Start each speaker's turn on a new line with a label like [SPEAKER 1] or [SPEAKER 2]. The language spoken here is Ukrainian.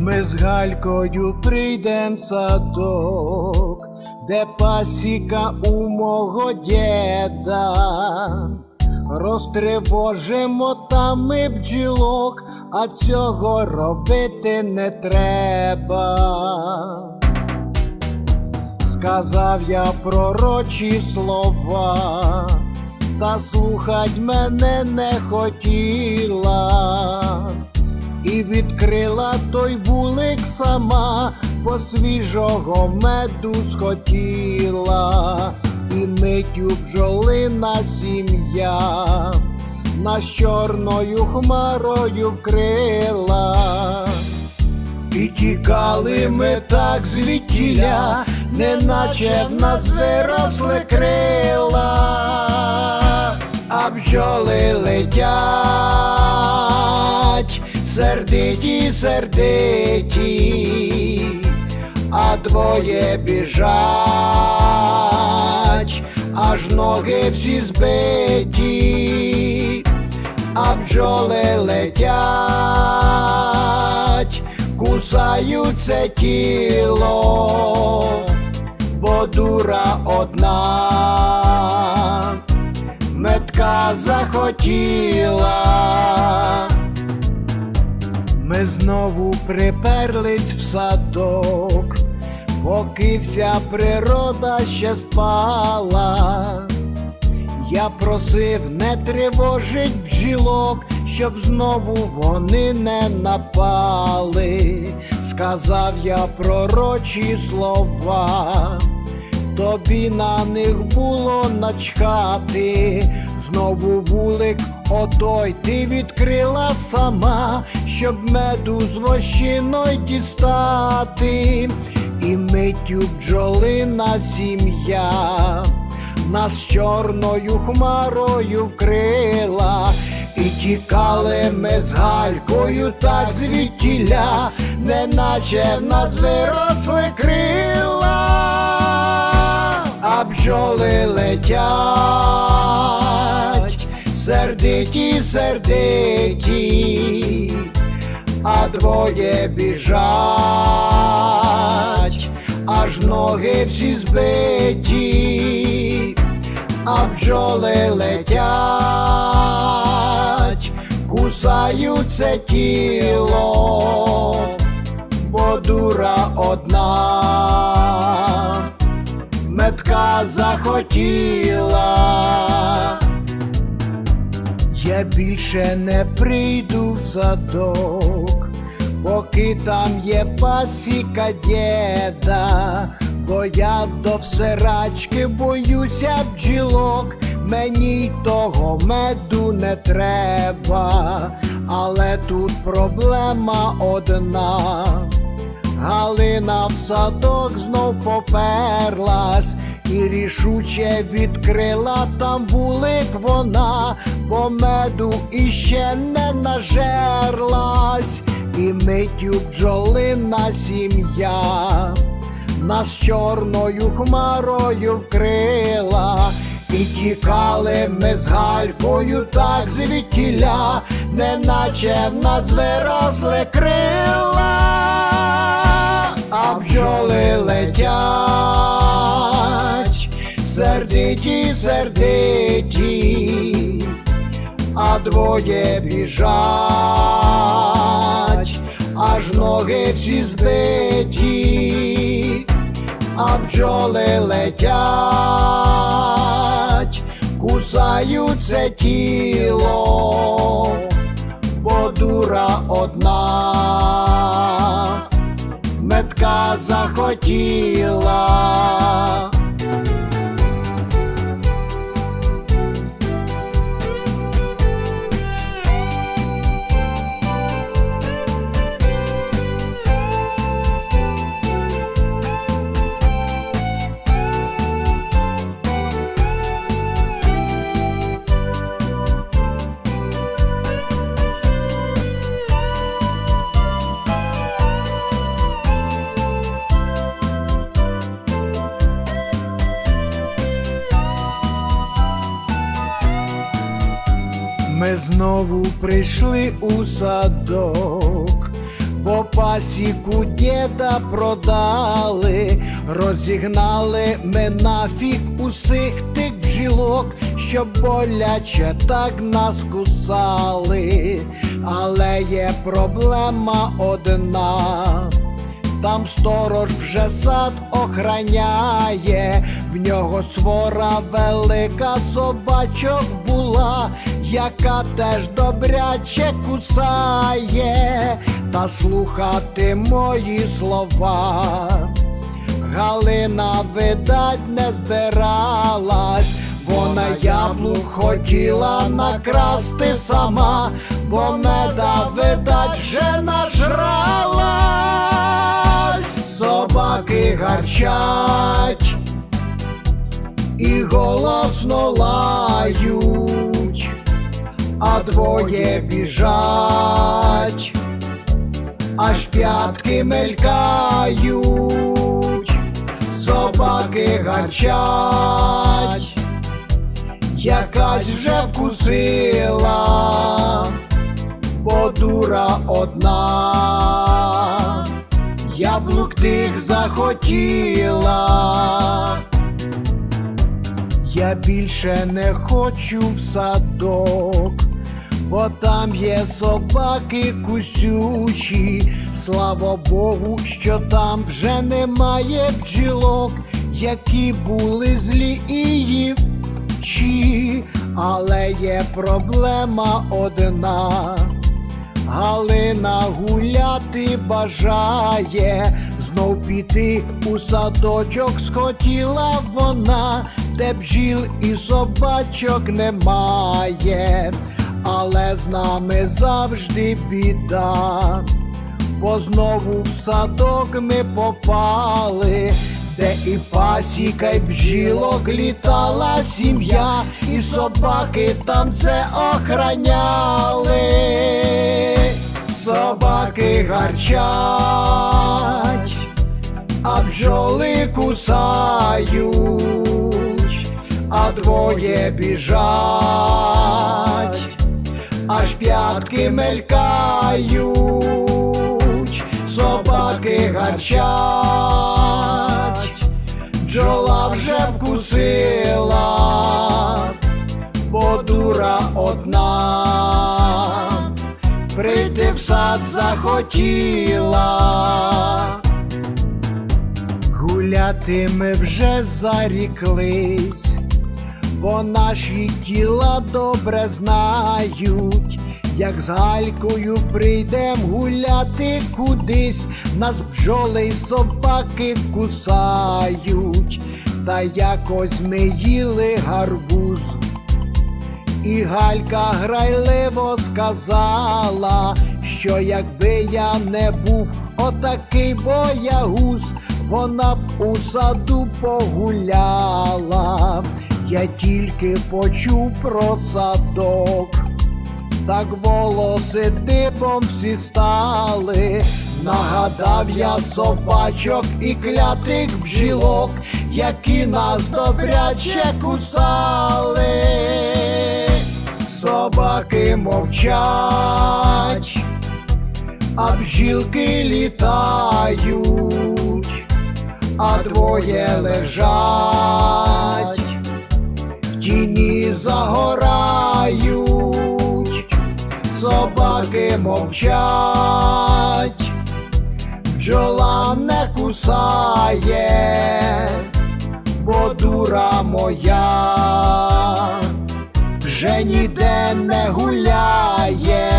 [SPEAKER 1] Ми з Галькою прийдем садок, де пасіка у мого дєда. Розтривожимо там ми бджілок, а цього робити не треба. Сказав я пророчі слова, та слухать мене не хотіла, і відкрила той вулик сама, бо свіжого меду схотіла, і миттю бджолина сім'я нас чорною хмарою вкрила. І тікали ми так звідтіля, неначе в нас виросли крила, а бджоли летять, сердиті, сердиті, а двоє біжать, аж ноги всі збиті, а бджоли летять, кусаються тіло, бо дура одна, метка захотіла. Ми знову приперлись в садок, поки вся природа ще спала. Я просив не тривожить бджілок, щоб знову вони не напали. Сказав я пророчі слова, тобі на них було начхати. Знову вулик отой ти відкрила сама, щоб меду з вощиною дістати, і миттю бджолина сім'я. Нас чорною хмарою вкрила, і тікали ми з галькою так звідтіля, неначе в нас виросли крила, бджоли летять, сердиті, сердиті, а двоє біжать, аж ноги всі збиті, а бджоли летять, кусаються тіло, бо дура одна, захотіла. Я більше не прийду в садок, поки там є пасіка дєда, бо я до всерачки боюся бджілок, мені й того меду не треба, але тут проблема одна. Галина в садок знов поперлась і рішуче відкрила там вулик вона, бо меду іще не нажерлась, і миттю бджолина сім'я нас чорною хмарою вкрила. І тікали ми з галькою так звідтіля, неначе в нас виросли крила, а бджоли летять, сердиті, сердиті, а двоє біжать, аж ноги всі збиті а бджоли летять, кусаються тіло, бо дура одна, метка захотіла. Знову прийшли у садок, бо пасіку діда продали, розігнали ми нафіг усіх тих бджілок, що боляче так нас кусали, але є проблема одна. Там сторож вже сад охраняє, в нього свора велика собачок була, яка теж добряче кусає, та слухати мої слова. Галина, видать, не збиралась, вона яблук хотіла накрасти сама, бо меда, видать, вже нажралась, собаки гарчать і голосно лають, двоє біжать аж п'ятки мелькають, собаки гарчать, якась вже вкусила, бо дура одна, яблук тих захотіла. Я більше не хочу в садок, бо там є собаки кусючі. Слава Богу, що там вже немає бджілок, які були злі і. Але є проблема одна. Галина гуляти бажає, знов піти у садочок схотіла вона, де бджіл і собачок немає, але з нами завжди біда, бо знову в садок ми попали. Де і пасіка, й бджілок літала сім'я, і собаки там все охраняли собаки гарчать, а бджоли кусають, а двоє біжать, аж п'ятки мелькають, собаки гарчать, бджола вже вкусила, бо дура одна прийти в сад захотіла. Гуляти ми вже заріклись, бо наші тіла добре знають, як з галькою прийдем гуляти кудись, нас бджоли й собаки кусають, та якось ми їли гарбуз. І Галька грайливо сказала, що якби я не був отакий боягуз, вона б у саду погуляла. Я тільки почув про садок, так волоси дибом всі стали. Нагадав я собачок і клятих бджілок, які нас добряче кусали. Собаки мовчать, а бжілки літають, а двоє лежать, загорають, собаки мовчать, бджола не кусає, бо дура моя. Вже ніде не гуляє.